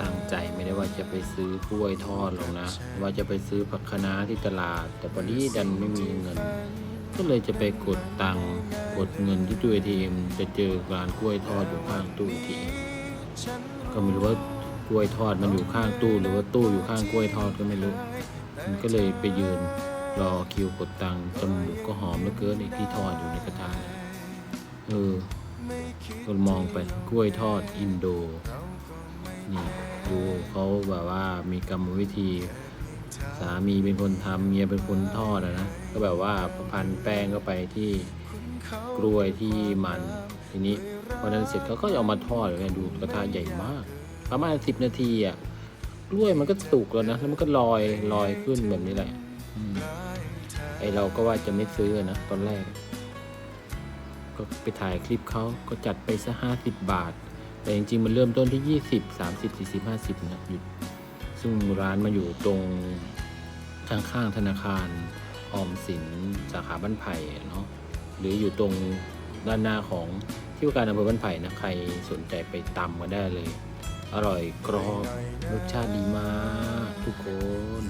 ตั้งใจไม่ได้ว่าจะไปซื้อกล้วยทอดหรอกนะ ว่าจะไปซื้อผักคะน้าที่ตลาด แต่พอดีดันไม่มีเงิน ก็เลยจะไปกดตังค์กดเงินที่ตู้ ATM จะเจอร้านกล้วยทอดอยู่ข้างตู้ ATM ก็ไม่รู้ว่ากล้วยทอดมันอยู่ข้างตู้หรือว่าตู้อยู่ข้างกล้วยทอดก็ไม่รู้ มันก็เลยไปยืนรอคิวกดตังค์จมูกก็หอมเหลือเกินไอ้ที่ทอดอยู่ในกระทะเออก็มองไปกล้วยทอดอินโด เขาแบบว่ามีกรรมวิธี สามีเป็นคนทำเมียเป็นคนทอดอะนะก็แบบว่าพันแป้งเข้าไปที่กล้วยที่มันทีนี้พอนั้นเสร็จเขาก็เอามาทอดเลยดูกระทะใหญ่มาก ประมาณสิบนาทีอะกล้วยมันก็สุกแล้วนะแล้วมันก็ลอยลอยขึ้นแบบนี้แหละไอเราก็ว่าจะไม่ซื้อนะตอนแรก ก็ไปถ่ายคลิปเขาก็จัดไปซะห้าสิบบาท แต่จริงๆ มันเริ่มต้นที่ยี่สิบสามสิบสี่สิบห้าสิบนะอยู่ซึ่งร้านมาอยู่ตรงข้างๆธนาคารออมสินสาขาบ้านไผ่เนาะหรืออยู่ตรงด้านหน้าของที่ว่าการอำเภอบ้านไผ่นะใครสนใจไปตำมาได้เลย อร่อยกรอบรสชาติดีมากทุกคน